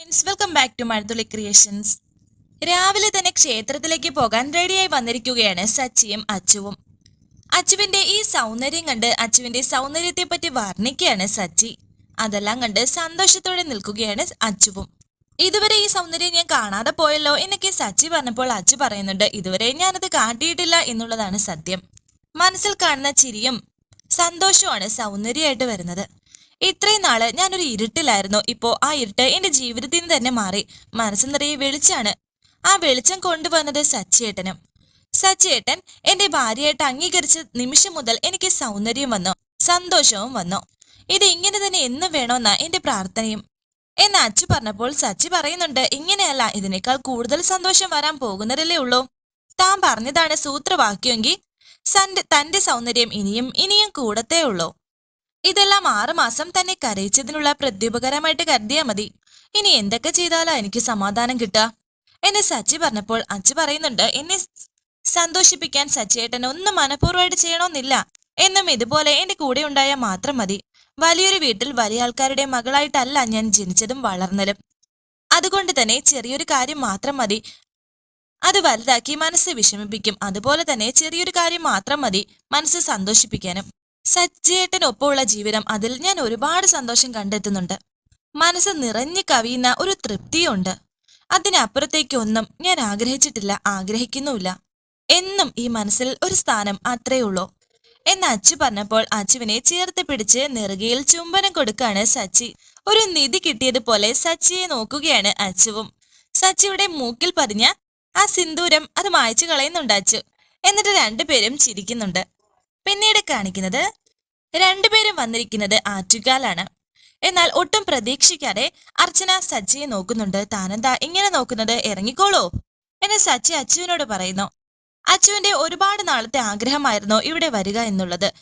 Friends welcome back to Mazhathulli creations രാവിലെ തന്നെ ക്ഷേത്രത്തിലേക്ക് പോകാൻ റെഡിയായി വന്നിരിക്കുകയാണ് സച്ചിയും അച്ചുവും. അച്ചുവിന്റെ ഈ സൗന്ദര്യം കണ്ട് അച്ചുവിന്റെ സൗന്ദര്യത്തെ പറ്റി വർണിക്കുകയാണ് സച്ചി. അതെല്ലാം കണ്ട് സന്തോഷത്തോടെ നിൽക്കുകയാണ് അച്ചുവും. ഇതുവരെ ഈ സൗന്ദര്യം ഞാൻ കാണാതെ പോയല്ലോ എന്നൊക്കെ സച്ചി പറഞ്ഞപ്പോൾ അച്ചു പറയുന്നുണ്ട് ഇതുവരെ ഞാനത് കാട്ടിയിട്ടില്ല എന്നുള്ളതാണ് സത്യം. മനസ്സിൽ കാണുന്ന ചിരിയും സന്തോഷവുമാണ് സൗന്ദര്യമായിട്ട് വരുന്നത്. ഇത്രയും നാൾ ഞാനൊരു ഇരുട്ടിലായിരുന്നു. ഇപ്പോ ആ ഇരുട്ട് എന്റെ ജീവിതത്തിൽ നിന്ന് തന്നെ മാറി. മനസ്സ് നിറയെ വെളിച്ചാണ് ആ വെളിച്ചം കൊണ്ടുവന്നത് സച്ചിയേട്ടനും. സച്ചിയേട്ടൻ എന്റെ ഭാര്യയായിട്ട് അംഗീകരിച്ച നിമിഷം മുതൽ എനിക്ക് സൗന്ദര്യം വന്നു. സന്തോഷവും വന്നു. ഇത് ഇങ്ങനെ തന്നെ എന്ന് വേണമെന്ന എന്റെ പ്രാർത്ഥനയും. എന്ന് അച്ചു പറഞ്ഞപ്പോൾ സച്ചി പറയുന്നുണ്ട് ഇങ്ങനെയല്ല ഇതിനേക്കാൾ കൂടുതൽ സന്തോഷം വരാൻ പോകുന്നതല്ലേ ഉള്ളൂ. താൻ പറഞ്ഞതാണ് സൂത്രവാക്യമെങ്കിൽ തന്റെ സൗന്ദര്യം ഇനിയും ഇനിയും കൂടത്തേ ഉള്ളൂ. ഇതെല്ലാം ആറുമാസം തന്നെ കരയിച്ചതിനുള്ള പ്രത്യുപകരമായിട്ട് കരുതിയാ മതി. ഇനി എന്തൊക്കെ ചെയ്താലാ എനിക്ക് സമാധാനം കിട്ടുക? എന്നെ സച്ചി പറഞ്ഞപ്പോൾ അച്ചു പറയുന്നുണ്ട് എന്നെ സന്തോഷിപ്പിക്കാൻ സച്ചിയേട്ടൻ ഒന്നും മനഃപൂർവമായിട്ട് ചെയ്യണമെന്നില്ല എന്നും ഇതുപോലെ എന്റെ കൂടെ ഉണ്ടായാൽ മാത്രം മതി. വലിയൊരു വീട്ടിൽ വലിയ ആൾക്കാരുടെ മകളായിട്ടല്ല ഞാൻ ജനിച്ചതും വളർന്നതും. അതുകൊണ്ട് തന്നെ ചെറിയൊരു കാര്യം മാത്രം മതി. അത് വലുതാക്കി മനസ്സ് വിഷമിപ്പിക്കും. അതുപോലെ തന്നെ ചെറിയൊരു കാര്യം മാത്രം മതി മനസ്സ് സന്തോഷിപ്പിക്കാനും. സജ്ജേട്ടനൊപ്പമുള്ള ജീവിതം അതിൽ ഞാൻ ഒരുപാട് സന്തോഷം കണ്ടെത്തുന്നുണ്ട്. മനസ്സ് നിറഞ്ഞു കവിയുന്ന ഒരു തൃപ്തിയുണ്ട്. അതിനപ്പുറത്തേക്കൊന്നും ഞാൻ ആഗ്രഹിച്ചിട്ടില്ല ആഗ്രഹിക്കുന്നുമില്ല. എന്നും ഈ മനസ്സിൽ ഒരു സ്ഥാനം അത്രേ ഉള്ളൂ. എന്ന് അച്ചു പറഞ്ഞപ്പോൾ അച്ചുവിനെ ചേർത്ത് പിടിച്ച് നെറുകയിൽ ചുംബനം കൊടുക്കാണ് സച്ചി. ഒരു നിധി കിട്ടിയതുപോലെ സച്ചിയെ നോക്കുകയാണ് അച്ചുവും. സച്ചിയുടെ മൂക്കിൽ പതിഞ്ഞ ആ സിന്ദൂരം അത് മായ്ച്ചു കളയുന്നുണ്ട് അച്ചു. എന്നിട്ട് രണ്ടുപേരും ചിരിക്കുന്നുണ്ട്. പിന്നീട് കാണിക്കുന്നത് രണ്ടുപേരും വന്നിരിക്കുന്നത് ആറ്റുകാലാണ്. എന്നാൽ ഒട്ടും പ്രതീക്ഷിക്കാതെ അർച്ചന സച്ചിയെ നോക്കുന്നുണ്ട്. താനെന്താ ഇങ്ങനെ നോക്കുന്നത്? ഇറങ്ങിക്കോളൂ എന്ന് സച്ചി അച്ചുവിനോട് പറയുന്നു. അച്ചുവിന്റെ ഒരുപാട് നാളത്തെ ആഗ്രഹമായിരുന്നു ഇവിടെ വരിക എന്നുള്ളത്.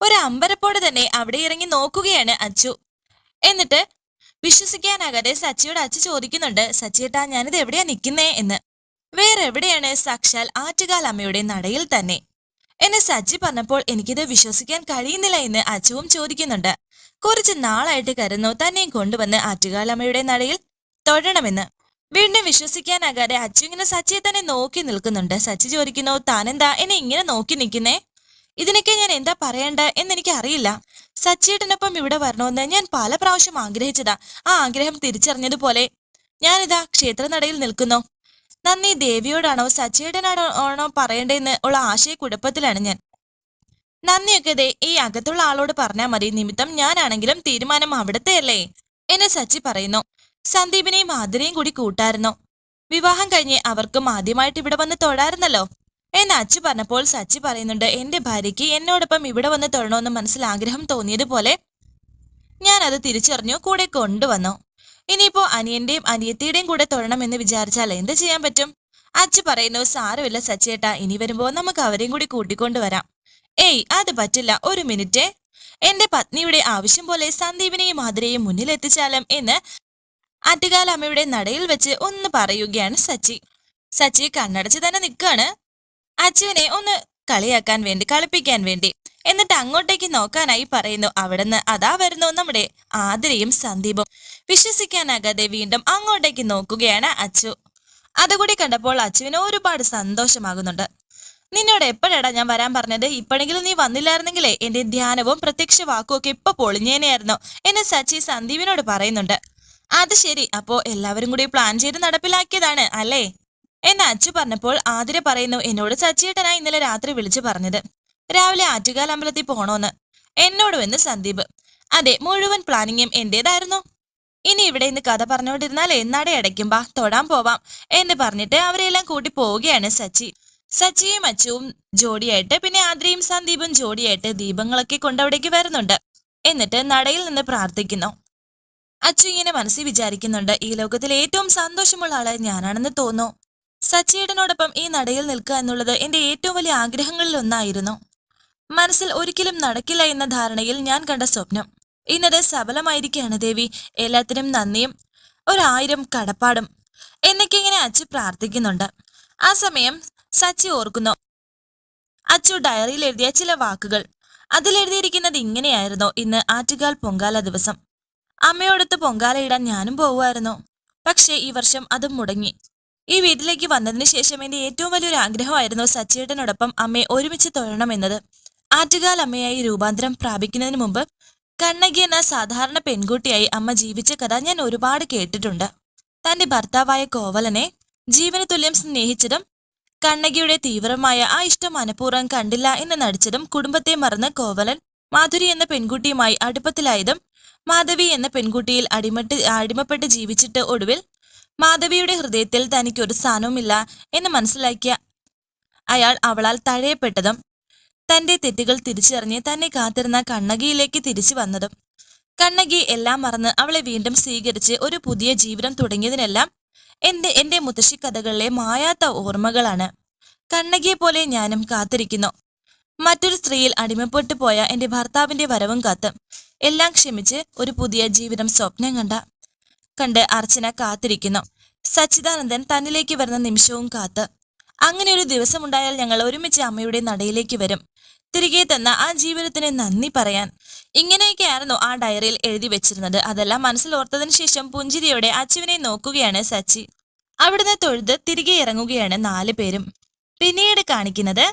ഒരു അമ്പരപ്പോടെ തന്നെ അവിടെ ഇറങ്ങി നോക്കുകയാണ് അച്ചു. എന്നിട്ട് വിശ്വസിക്കാനാകാതെ സച്ചിയോട് അച്ചു ചോദിക്കുന്നുണ്ട് സച്ചിയേട്ടാ ഞാനിത് എവിടെയാ നിൽക്കുന്നേ? എന്ന്. വേറെ എവിടെയാണ് സാക്ഷാൽ ആറ്റുകാൽ അമ്മയുടെ നടയിൽ തന്നെ. എന്നെ സജ്ജി പറഞ്ഞപ്പോൾ എനിക്കിത് വിശ്വസിക്കാൻ കഴിയുന്നില്ല എന്ന് അച്ചുവും ചോദിക്കുന്നുണ്ട്. കുറച്ച് നാളായിട്ട് കരുന്നു തന്നെയും കൊണ്ടുവന്ന് ആറ്റുകാലമ്മയുടെ നടയിൽ തൊഴണമെന്ന്. വീണ്ടും വിശ്വസിക്കാനാകാതെ അച്ചു ഇങ്ങനെ സച്ചിയെ തന്നെ നോക്കി നിൽക്കുന്നുണ്ട്. സച്ചി ചോദിക്കുന്നു താനെന്താ എന്നെ ഇങ്ങനെ നോക്കി നിൽക്കുന്നേ? ഇതിനൊക്കെ ഞാൻ എന്താ പറയണ്ട എന്നെനിക്ക് അറിയില്ല സച്ചിയേട്ടനൊപ്പം ഇവിടെ വരണമെന്ന് ഞാൻ പല പ്രാവശ്യം ആഗ്രഹിച്ചതാ. ആ ആഗ്രഹം തിരിച്ചറിഞ്ഞതുപോലെ ഞാനിതാ ക്ഷേത്രനടയിൽ നിൽക്കുന്നു. നന്ദി ദേവിയോടാണോ സച്ചിയേട്ടനാണോ ആണോ പറയേണ്ടതെന്ന് ഉള്ള ആശയക്കുഴപ്പത്തിലാണ് ഞാൻ. നന്ദിയൊക്കെ ദേ ഈ അകത്തുള്ള ആളോട് പറഞ്ഞാൽ മതി. നിമിത്തം ഞാനാണെങ്കിലും തീരുമാനം അവിടത്തെ അല്ലേ എന്നെ സച്ചി പറയുന്നു. സന്ദീപിനെയും ആതിരയും കൂടി കൂട്ടായിരുന്നു വിവാഹം കഴിഞ്ഞ് അവർക്കും ആദ്യമായിട്ട് ഇവിടെ വന്ന് തൊഴായിരുന്നല്ലോ എന്ന് അച്ചു പറഞ്ഞപ്പോൾ സച്ചി പറയുന്നുണ്ട് എന്റെ ഭാര്യയ്ക്ക് എന്നോടൊപ്പം ഇവിടെ വന്ന് തൊഴണമെന്ന് മനസ്സിൽ ആഗ്രഹം തോന്നിയതുപോലെ ഞാൻ അത് തിരിച്ചറിഞ്ഞു കൂടെ കൊണ്ടുവന്നു. ഇനിയിപ്പോ അനിയന്റെയും അനിയത്തിയുടെയും കൂടെ തൊഴണം എന്ന് വിചാരിച്ചാൽ എന്ത് ചെയ്യാൻ പറ്റും? അച്ഛ പറയുന്നു സാരമില്ല സച്ചേട്ടാ ഇനി വരുമ്പോ നമുക്ക് അവരെയും കൂടി കൂട്ടിക്കൊണ്ടുവരാം ഏയ് അത് പറ്റില്ല ഒരു മിനിറ്റ്. എന്റെ പത്നിയുടെ ആവശ്യം പോലെ സന്ദീപിനെയും മാതിരയും മുന്നിലെത്തിച്ചാലും എന്ന് ആറ്റുകാല അമ്മയുടെ നടയിൽ വെച്ച് ഒന്ന് പറയുകയാണ് സച്ചി. സച്ചി കണ്ണടച്ച് തന്നെ നിൽക്കാണ് അച്ചുവിനെ ഒന്ന് കളിയാക്കാൻ വേണ്ടി കളിപ്പിക്കാൻ വേണ്ടി. എന്നിട്ട് അങ്ങോട്ടേക്ക് നോക്കാനായി പറയുന്നു. അവിടുന്ന് അതാ വരുന്നു നമ്മുടെ ആതിരയും സന്ദീപും. വിശ്വസിക്കാനാകാതെ വീണ്ടും അങ്ങോട്ടേക്ക് നോക്കുകയാണ് അച്ചു. അതുകൂടി കണ്ടപ്പോൾ അച്ചുവിന് ഒരുപാട് സന്തോഷമാകുന്നുണ്ട്. നിന്നോട് എപ്പോഴാടാ ഞാൻ വരാൻ പറഞ്ഞത്? ഇപ്പോഴെങ്കിലും നീ വന്നില്ലായിരുന്നെങ്കിലേ എന്റെ ധ്യാനവും പ്രത്യക്ഷ വാക്കും ഒക്കെ ഇപ്പൊ പൊളിഞ്ഞേനെയായിരുന്നു എന്ന് സച്ചി സന്ദീപിനോട് പറയുന്നുണ്ട്. അത് ശരി അപ്പോ എല്ലാവരും കൂടി പ്ലാൻ ചെയ്ത് നടപ്പിലാക്കിയതാണ് അല്ലേ? എന്ന് അച്ചു പറഞ്ഞപ്പോൾ ആതിര പറയുന്നു എന്നോട് സച്ചിയേട്ടനാ ഇന്നലെ രാത്രി വിളിച്ചു പറഞ്ഞത്. രാവിലെ ആറ്റുകാൽ അമ്പലത്തിൽ പോണോന്ന്. എന്നോട് വന്ന് സന്ദീപ്. അതെ മുഴുവൻ പ്ലാനിങ്ങും എന്റേതായിരുന്നു. ഇനി ഇവിടെ ഇന്ന് കഥ പറഞ്ഞുകൊണ്ടിരുന്നാൽ എന്നാടെ അടയ്ക്കുമ്പാ തൊടാൻ പോവാം എന്ന് പറഞ്ഞിട്ട് അവരെല്ലാം കൂട്ടി പോവുകയാണ് സച്ചി. സച്ചിയും അച്ചുവും ജോഡിയായിട്ട് പിന്നെ ആദ്രയും സന്ദീപും ജോഡിയായിട്ട് ദീപങ്ങളൊക്കെ കൊണ്ടവിടേക്ക് വരുന്നുണ്ട്. എന്നിട്ട് നടയിൽ നിന്ന് പ്രാർത്ഥിക്കുന്നു. അച്ചു ഇങ്ങനെ മനസ്സിൽ വിചാരിക്കുന്നുണ്ട് ഈ ലോകത്തിൽ ഏറ്റവും സന്തോഷമുള്ള ആൾ ഞാനാണെന്ന് തോന്നുന്നു. സച്ചിയേട്ടനോടൊപ്പം ഈ നടയിൽ നിൽക്കുക എന്നുള്ളത് എന്റെ ഏറ്റവും വലിയ ആഗ്രഹങ്ങളിൽ ഒന്നായിരുന്നു മനസ്സിൽ ഒരിക്കലും നടക്കില്ല എന്ന ധാരണയിൽ ഞാൻ കണ്ട സ്വപ്നം. ഇന്നത് സഫലമായിരിക്കുകയാണ് ദേവി. എല്ലാത്തിനും നന്ദിയും. ഒരായിരം കടപ്പാടും. എന്നൊക്കെ ഇങ്ങനെ അച്ചു പ്രാർത്ഥിക്കുന്നുണ്ട്. ആ സമയം സച്ചി ഓർക്കുന്നു. അച്ചു ഡയറിയിൽ എഴുതിയ ചില വാക്കുകൾ. അതിലെഴുതിയിരിക്കുന്നത് ഇങ്ങനെയായിരുന്നു. ഇന്ന് ആറ്റുകാൽ പൊങ്കാല ദിവസം. അമ്മയോടൊത്ത് പൊങ്കാലയിടാൻ ഞാനും പോവുമായിരുന്നു. പക്ഷേ ഈ വർഷം അതും മുടങ്ങി. ഈ വീട്ടിലേക്ക് വന്നതിന് ശേഷം എന്റെ ഏറ്റവും വലിയൊരു ആഗ്രഹമായിരുന്നു സച്ചിയേട്ടനോടൊപ്പം അമ്മയെ ഒരുമിച്ച് തൊഴണമെന്നത്. ആറ്റുകാൽ അമ്മയായി രൂപാന്തരം പ്രാപിക്കുന്നതിന് മുമ്പ് കണ്ണകി എന്ന സാധാരണ പെൺകുട്ടിയായി അമ്മ ജീവിച്ച കഥ ഞാൻ ഒരുപാട് കേട്ടിട്ടുണ്ട്. തന്റെ ഭർത്താവായ കോവലനെ ജീവന തുല്യം സ്നേഹിച്ചതും കണ്ണകിയുടെ തീവ്രമായ ആ ഇഷ്ടം മനഃപൂർവം കണ്ടില്ല എന്ന് നടിച്ചതും കുടുംബത്തെ മറന്ന് കോവലൻ മാധുരി എന്ന പെൺകുട്ടിയുമായി അടുപ്പത്തിലായതും മാധവി എന്ന പെൺകുട്ടിയിൽ അടിമട്ട് അടിമപ്പെട്ട് ജീവിച്ചിട്ട് ഒടുവിൽ മാധവിയുടെ ഹൃദയത്തിൽ തനിക്കൊരു സ്ഥാനവുമില്ല എന്ന് മനസ്സിലാക്കിയ അയാൾ അവളാൽ തഴയപ്പെട്ടതും തന്റെ തെറ്റുകൾ തിരിച്ചറിഞ്ഞ് തന്നെ കാത്തിരുന്ന കണ്ണകിയിലേക്ക് തിരിച്ചു വന്നതും കണ്ണകി എല്ലാം മറന്ന് അവളെ വീണ്ടും സ്വീകരിച്ച് ഒരു പുതിയ ജീവിതം തുടങ്ങിയതിനെല്ലാം എന്റെ എന്റെ മുത്തശ്ശി കഥകളിലെ മായാത്ത ഓർമ്മകളാണ്. കണ്ണകിയെ പോലെ ഞാനും കാത്തിരിക്കുന്നു. മറ്റൊരു സ്ത്രീയിൽ അടിമപ്പെട്ടു പോയ എന്റെ ഭർത്താവിന്റെ വരവും കാത്ത് എല്ലാം ക്ഷമിച്ച് ഒരു പുതിയ ജീവിതം സ്വപ്നം കണ്ട കണ്ട് അർച്ചന കാത്തിരിക്കുന്നു. സച്ചിദാനന്ദൻ തന്നിലേക്ക് വരുന്ന നിമിഷവും കാത്ത്. അങ്ങനെ ഒരു ദിവസമുണ്ടായാൽ ഞങ്ങൾ ഒരുമിച്ച് അമ്മയുടെ നടയിലേക്ക് വരും. തിരികെ തന്ന ആ ജീവിതത്തിന് നന്ദി പറയാൻ. ഇങ്ങനെയൊക്കെയായിരുന്നു ആ ഡയറിയിൽ എഴുതി വെച്ചിരുന്നത്. അതെല്ലാം മനസ്സിൽ ഓർത്തതിനു ശേഷം പുഞ്ചിരിയോടെ അച്ചുവിനെ നോക്കുകയാണ് സച്ചി. അവിടുന്ന് തൊഴുത് തിരികെ ഇറങ്ങുകയാണ് നാല് പേരും. പിന്നീട് കാണിക്കുന്നത്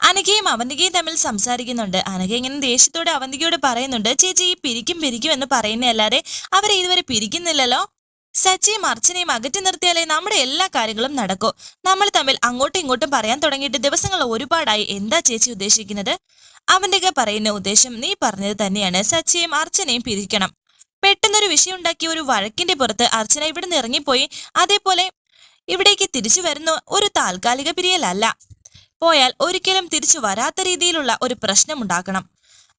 അനഘയും അവന്തികയും തമ്മിൽ സംസാരിക്കുന്നുണ്ട്. അനഘ ഇങ്ങനെ ദേഷ്യത്തോടെ അവന്തികയോട് പറയുന്നുണ്ട് ചേച്ചി ഈ പിരിക്കും പിരിക്കും എന്ന് പറയുന്നതല്ലാതെ അവരെ ഇതുവരെ പിരിക്കുന്നില്ലല്ലോ? സച്ചിയും അർച്ചനയും അകറ്റി നിർത്തിയാലേ നമ്മുടെ എല്ലാ കാര്യങ്ങളും നടക്കൂ. നമ്മൾ തമ്മിൽ അങ്ങോട്ടും ഇങ്ങോട്ടും പറയാൻ തുടങ്ങിയിട്ട് ദിവസങ്ങൾ ഒരുപാടായി. എന്താ ചേച്ചി ഉദ്ദേശിക്കുന്നത്? അവന്റെ പറയുന്ന ഉദ്ദേശം നീ പറഞ്ഞത് തന്നെയാണ്. സച്ചിയും അർച്ചനയും പിരിക്കണം. പെട്ടെന്നൊരു വിഷയം ഉണ്ടാക്കിയ ഒരു വഴക്കിന്റെ പുറത്ത് അർച്ചന ഇവിടെ നിന്ന് ഇറങ്ങിപ്പോയി. അതേപോലെ ഇവിടേക്ക് തിരിച്ചു വരുന്ന ഒരു താൽക്കാലിക പിരിയലല്ല. പോയാൽ ഒരിക്കലും തിരിച്ചു വരാത്ത രീതിയിലുള്ള ഒരു പ്രശ്നം ഉണ്ടാക്കണം.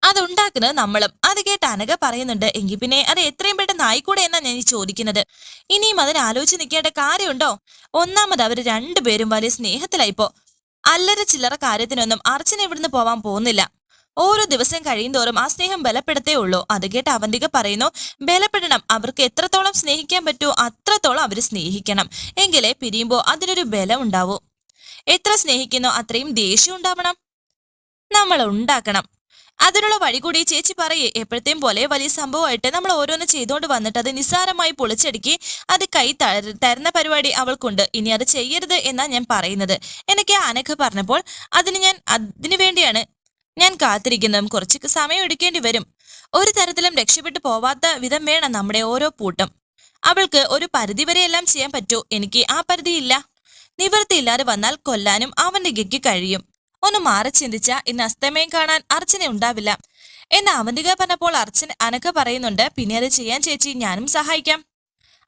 അതുണ്ടാക്കുന്നത് നമ്മളും. അത് കേട്ട് അനഘ പറയുന്നുണ്ട് എങ്കിൽ പിന്നെ അത് എത്രയും പെട്ടെന്ന് ആയിക്കൂടെ എന്നാ ഞാൻ ഈ ചോദിക്കുന്നത്. ഇനിയും അതിന് ആലോചിച്ച് നിൽക്കേണ്ട കാര്യമുണ്ടോ? ഒന്നാമത് അവർ രണ്ടുപേരും വലിയ സ്നേഹത്തിലായിപ്പോ. അല്ലറ ചില്ലറ കാര്യത്തിനൊന്നും അർച്ചന ഇവിടുന്ന് പോവാൻ പോകുന്നില്ല. ഓരോ ദിവസം കഴിയുന്തോറും ആ സ്നേഹം ബലപ്പെടുത്തേ ഉള്ളൂ. അത് കേട്ട് അവന്തിക പറയുന്നു ബലപ്പെടണം. അവർക്ക് എത്രത്തോളം സ്നേഹിക്കാൻ പറ്റുമോ അത്രത്തോളം അവർ സ്നേഹിക്കണം. എങ്കിലേ പിരിയുമ്പോൾ അതിനൊരു ബലം ഉണ്ടാവൂ. എത്ര സ്നേഹിക്കുന്നോ അത്രയും ദേഷ്യം ഉണ്ടാവണം. നമ്മൾ ഉണ്ടാക്കണം. അതിനുള്ള വഴി കൂടി ചേച്ചി പറയേ എപ്പോഴത്തെയും പോലെ വലിയ സംഭവമായിട്ട് നമ്മൾ ഓരോന്ന് ചെയ്തുകൊണ്ട് വന്നിട്ട് അത് നിസ്സാരമായി പൊളിച്ചടുക്കി അത് കൈ തരുന്ന പരിപാടി അവൾക്കുണ്ട്. ഇനി അത് ചെയ്യരുത് എന്നാ ഞാൻ പറയുന്നത്. എനിക്ക് അനഘ പറഞ്ഞപ്പോൾ അതിന് ഞാൻ അതിനു വേണ്ടിയാണ് ഞാൻ കാത്തിരിക്കുന്നതും കുറച്ച് സമയം എടുക്കേണ്ടി വരും. ഒരു തരത്തിലും രക്ഷപ്പെട്ടു പോവാത്ത വിധം വേണം നമ്മുടെ ഓരോ പൂട്ടം. അവൾക്ക് ഒരു പരിധി വരെ എല്ലാം ചെയ്യാൻ പറ്റൂ. എനിക്ക് ആ പരിധിയില്ല. നിവൃത്തിയില്ലാതെ വന്നാൽ കൊല്ലാനും അവന്റെ ഗയ്ക്ക് കഴിയും. ഒന്ന് മാറി ചിന്തിച്ച ഇന്ന് അസ്തമയം കാണാൻ അർച്ചന ഉണ്ടാവില്ല. എന്ന് അവന്തിക പറഞ്ഞപ്പോൾ അർച്ചന അനക്ക പറയുന്നുണ്ട് പിന്നെ അത് ചെയ്യാൻ ചേച്ചി ഞാനും സഹായിക്കാം.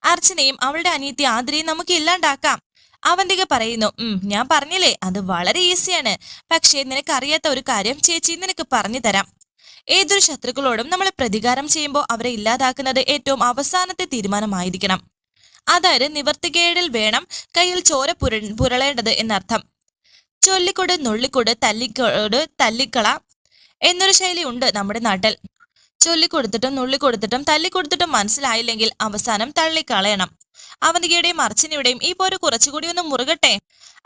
അർച്ചനയും അവളുടെ അനിയത്തി ആതിരയും നമുക്ക് ഇല്ലാണ്ടാക്കാം. അവന്തിക പറയുന്നു ഉം ഞാൻ പറഞ്ഞില്ലേ അത് വളരെ ഈസിയാണ്. പക്ഷേ നിനക്കറിയാത്ത ഒരു കാര്യം ചേച്ചി നിനക്ക് പറഞ്ഞു തരാം. ഏതൊരു ശത്രുക്കളോടും നമ്മൾ പ്രതികാരം ചെയ്യുമ്പോൾ അവരെ ഇല്ലാതാക്കുന്നത് ഏറ്റവും അവസാനത്തെ തീരുമാനമായിരിക്കണം. അതായത് നിവർത്തികേടിൽ വേണം കയ്യിൽ ചോര പുര പുരളേണ്ടത് എന്നർത്ഥം. ചൊല്ലിക്കൊട് നുള്ളിക്കൊട് തല്ലിക്കൊട് തല്ലിക്കള എന്നൊരു ശൈലി ഉണ്ട് നമ്മുടെ നാട്ടിൽ. ചൊല്ലിക്കൊടുത്തിട്ടും നുള്ളിക്കൊടുത്തിട്ടും തല്ലിക്കൊടുത്തിട്ടും മനസ്സിലായില്ലെങ്കിൽ അവസാനം തള്ളിക്കളയണം. അവന്തികയുടെയും അർച്ചനയുടെയും ഈ പോര് കുറച്ചുകൂടി ഒന്ന് മുറുകട്ടെ?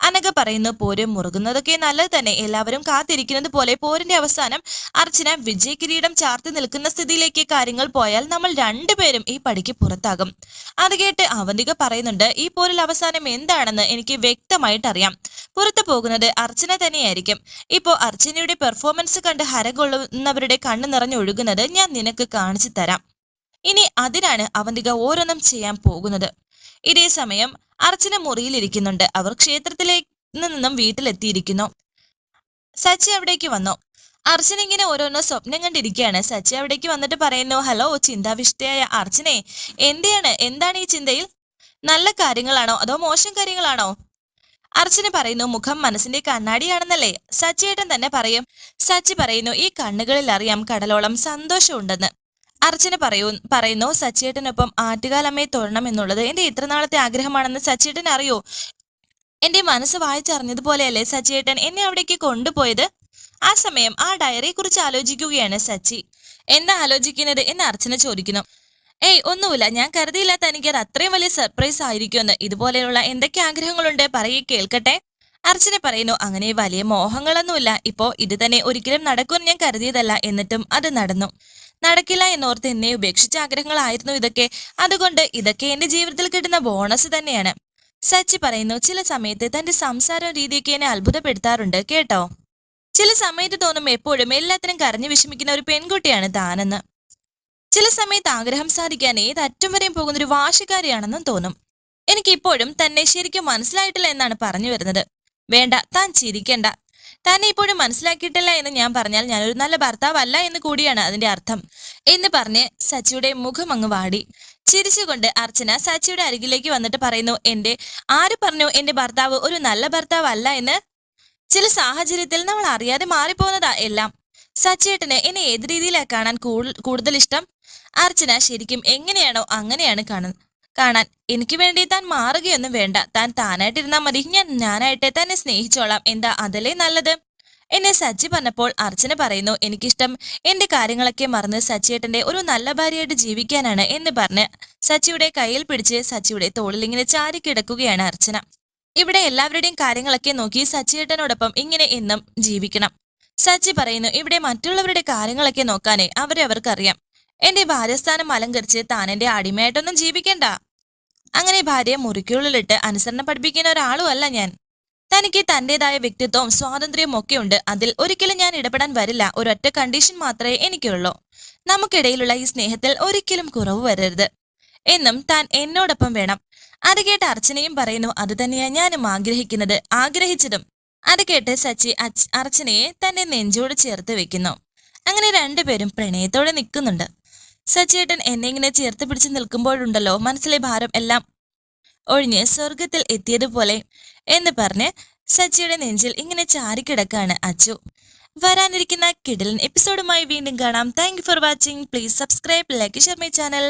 അനഘ പറയുന്നു പോര് മുറുകുന്നതൊക്കെ നല്ലത് തന്നെ. എല്ലാവരും കാത്തിരിക്കുന്നത് പോലെ പോരിന്റെ അവസാനം അർച്ചന വിജയ കിരീടം ചാർത്തി നിൽക്കുന്ന സ്ഥിതിയിലേക്ക് കാര്യങ്ങൾ പോയാൽ നമ്മൾ രണ്ടുപേരും ഈ പടിക്ക് പുറത്താകും. അത് കേട്ട് അവന്തിക പറയുന്നുണ്ട് ഈ പോരിൽ അവസാനം എന്താണെന്ന് എനിക്ക് വ്യക്തമായിട്ട് അറിയാം പുറത്തു പോകുന്നത് അർച്ചന തന്നെയായിരിക്കും. ഇപ്പോ അർച്ചനയുടെ പെർഫോമൻസ് കണ്ട് ഹരകൊള്ളുന്നവരുടെ കണ്ണു നിറഞ്ഞൊഴുകുന്നത് ഞാൻ നിനക്ക് കാണിച്ചു തരാം. ഇനി അതിനാണ് അവന്തിക ഓരോന്നും ചെയ്യാൻ പോകുന്നത്. ഇതേ സമയം അർച്ചന മുറിയിലിരിക്കുന്നുണ്ട് അവർ ക്ഷേത്രത്തിലേക്ക് നിന്നും വീട്ടിലെത്തിയിരിക്കുന്നു. സച്ചി അവിടേക്ക് വന്നു. അർച്ചന ഇങ്ങനെ ഓരോന്നോ സ്വപ്നം കണ്ടിരിക്കുകയാണ്. സച്ചി അവിടേക്ക് വന്നിട്ട് പറയുന്നു ഹലോ ചിന്താവിഷ്ടയായ അർച്ചനെ എന്തെയാണ്? എന്താണ് ഈ ചിന്തയിൽ? നല്ല കാര്യങ്ങളാണോ? അതോ മോശം കാര്യങ്ങളാണോ? അർച്ചന പറയുന്നു മുഖം മനസ്സിന്റെ കണ്ണാടിയാണെന്നല്ലേ? സച്ചിയേട്ടൻ തന്നെ പറയും. സച്ചി പറയുന്നു ഈ കണ്ണുകളിൽ അറിയാം കടലോളം സന്തോഷമുണ്ടെന്ന്. അർച്ചന പറയൂ പറയുന്നു സച്ചിയേട്ടനൊപ്പം ആറ്റുകാലമ്മയെ തൊഴണം എന്നുള്ളത് എന്റെ ഇത്ര നാളത്തെ ആഗ്രഹമാണെന്ന് സച്ചിയേട്ടൻ അറിയോ? എന്റെ മനസ്സ് വായിച്ചറിഞ്ഞതുപോലെയല്ലേ സച്ചിയേട്ടൻ എന്നെ അവിടേക്ക് കൊണ്ടുപോയത്? ആ സമയം ആ ഡയറിയെ കുറിച്ച് ആലോചിക്കുകയാണ് സച്ചി. എന്താ ആലോചിക്കുന്നത് എന്ന് അർച്ചന ചോദിക്കുന്നു. ഏയ് ഒന്നുമില്ല. ഞാൻ കരുതിയില്ല തനിക്ക് അത് അത്രയും വലിയ സർപ്രൈസ് ആയിരിക്കുമെന്ന്. ഇതുപോലെയുള്ള എന്തൊക്കെ ആഗ്രഹങ്ങളുണ്ട്? പറയേ കേൾക്കട്ടെ. അർച്ചന പറയുന്നു അങ്ങനെ വലിയ മോഹങ്ങളൊന്നുമില്ല. ഇപ്പോ ഇത് തന്നെ ഒരിക്കലും നടക്കുമെന്ന് ഞാൻ കരുതിയതല്ല. എന്നിട്ടും അത് നടന്നു. നടക്കില്ല എന്നോർത്ത് എന്നെ ഉപേക്ഷിച്ച ആഗ്രഹങ്ങളായിരുന്നു ഇതൊക്കെ. അതുകൊണ്ട് ഇതൊക്കെ എന്റെ ജീവിതത്തിൽ കിട്ടുന്ന ബോണസ് തന്നെയാണ്. സച്ചി പറയുന്നു ചില സമയത്ത് തന്റെ സംസാര രീതിയൊക്കെ എന്നെ അത്ഭുതപ്പെടുത്താറുണ്ട് കേട്ടോ? ചില സമയത്ത് തോന്നും എപ്പോഴും എല്ലാത്തിനും കരഞ്ഞു വിഷമിക്കുന്ന ഒരു പെൺകുട്ടിയാണ് താനെന്ന്. ചില സമയത്ത് ആഗ്രഹം സാധിക്കാൻ ഏതറ്റം വരെയും പോകുന്ന ഒരു വാശിക്കാരിയാണെന്നും തോന്നും. എനിക്കിപ്പോഴും തന്നെ ശരിക്കും മനസ്സിലായിട്ടില്ല എന്നാണ് പറഞ്ഞു വരുന്നത്. വേണ്ട താൻ ചിരിക്കണ്ട. തന്നെ ഇപ്പോഴും മനസ്സിലാക്കിയിട്ടില്ല എന്ന് ഞാൻ പറഞ്ഞാൽ ഞാനൊരു നല്ല ഭർത്താവല്ല എന്ന് കൂടിയാണ് അതിന്റെ അർത്ഥം. എന്ന് പറഞ്ഞ് സച്ചിയുടെ മുഖം അങ്ങ് വാടി. ചിരിച്ചുകൊണ്ട് അർച്ചന സച്ചിയുടെ അരികിലേക്ക് വന്നിട്ട് പറയുന്നു എന്റെ ആര് പറഞ്ഞു എന്റെ ഭർത്താവ് ഒരു നല്ല ഭർത്താവല്ല എന്ന്? ചില സാഹചര്യത്തിൽ നമ്മൾ അറിയാതെ മാറിപ്പോകുന്നതാ എല്ലാം. സച്ചിയേട്ടന് എന്നെ ഏത് രീതിയിലാണ് കാണാൻ കൂടുതൽ ഇഷ്ടം? അർച്ചന ശരിക്കും എങ്ങനെയാണോ അങ്ങനെയാണ് കാണുന്നത്. കാണാൻ. എനിക്ക് വേണ്ടി താൻ മാറുകയൊന്നും വേണ്ട. താൻ താനായിട്ടിരുന്നാൽ മതി. ഞാൻ ഞാനായിട്ട് തന്നെ സ്നേഹിച്ചോളാം. എന്താ അതല്ലേ നല്ലത്? എന്നെ സച്ചി പറഞ്ഞപ്പോൾ അർച്ചന പറയുന്നു എനിക്കിഷ്ടം എന്റെ കാര്യങ്ങളൊക്കെ മറന്ന് സച്ചിയേട്ടന്റെ ഒരു നല്ല ഭാര്യയായിട്ട് ജീവിക്കാനാണ് എന്ന് പറഞ്ഞ് സച്ചിയുടെ കയ്യിൽ പിടിച്ച് സച്ചിയുടെ തോളിൽ ഇങ്ങനെ ചാരി കിടക്കുകയാണ് അർച്ചന. ഇവിടെ എല്ലാവരുടെയും കാര്യങ്ങളൊക്കെ നോക്കി സച്ചിയേട്ടനോടൊപ്പം ഇങ്ങനെ എന്നും ജീവിക്കണം. സച്ചി പറയുന്നു ഇവിടെ മറ്റുള്ളവരുടെ കാര്യങ്ങളൊക്കെ നോക്കാനേ അവരെ അവർക്കറിയാം. എന്റെ ഭാര്യസ്ഥാനം അലങ്കരിച്ച് താൻ എന്റെ അടിമയായിട്ടൊന്നും ജീവിക്കണ്ട. അങ്ങനെ ഭാര്യയെ മുറിക്കുള്ളിലിട്ട് അനുസരണം പഠിപ്പിക്കുന്ന ഒരാളുമല്ല ഞാൻ. തനിക്ക് തന്റേതായ വ്യക്തിത്വവും സ്വാതന്ത്ര്യവും ഒക്കെ ഉണ്ട് അതിൽ ഒരിക്കലും ഞാൻ ഇടപെടാൻ വരില്ല. ഒരൊറ്റ കണ്ടീഷൻ മാത്രമേ എനിക്കുള്ളൂ. നമുക്കിടയിലുള്ള ഈ സ്നേഹത്തിൽ ഒരിക്കലും കുറവ് വരരുത്. എന്നും താൻ എന്നോടൊപ്പം വേണം. അത് കേട്ട് അർച്ചനയും പറയുന്നു അത് തന്നെയാ ഞാനും ആഗ്രഹിക്കുന്നത്. ആഗ്രഹിച്ചതും. അത് കേട്ട് സച്ചി അർച്ചനയെ തന്റെ നെഞ്ചോട് ചേർത്ത് വെക്കുന്നു. അങ്ങനെ രണ്ടുപേരും പ്രണയത്തോടെ നിൽക്കുന്നുണ്ട്. സച്ചിയേട്ടൻ എന്നെ ഇങ്ങനെ ചേർത്ത് പിടിച്ച് നിൽക്കുമ്പോഴുണ്ടല്ലോ മനസ്സിലെ ഭാരം എല്ലാം ഒഴിഞ്ഞ് സ്വർഗത്തിൽ എത്തിയതുപോലെ എന്ന് പറഞ്ഞ് സച്ചിയുടെ നെഞ്ചിൽ ഇങ്ങനെ ചാരിക്കിടക്കാണ് അച്ചു. വരാനിരിക്കുന്ന കിടിലൻ എപ്പിസോഡുമായി വീണ്ടും കാണാം. Thank for watching please subscribe like share my channel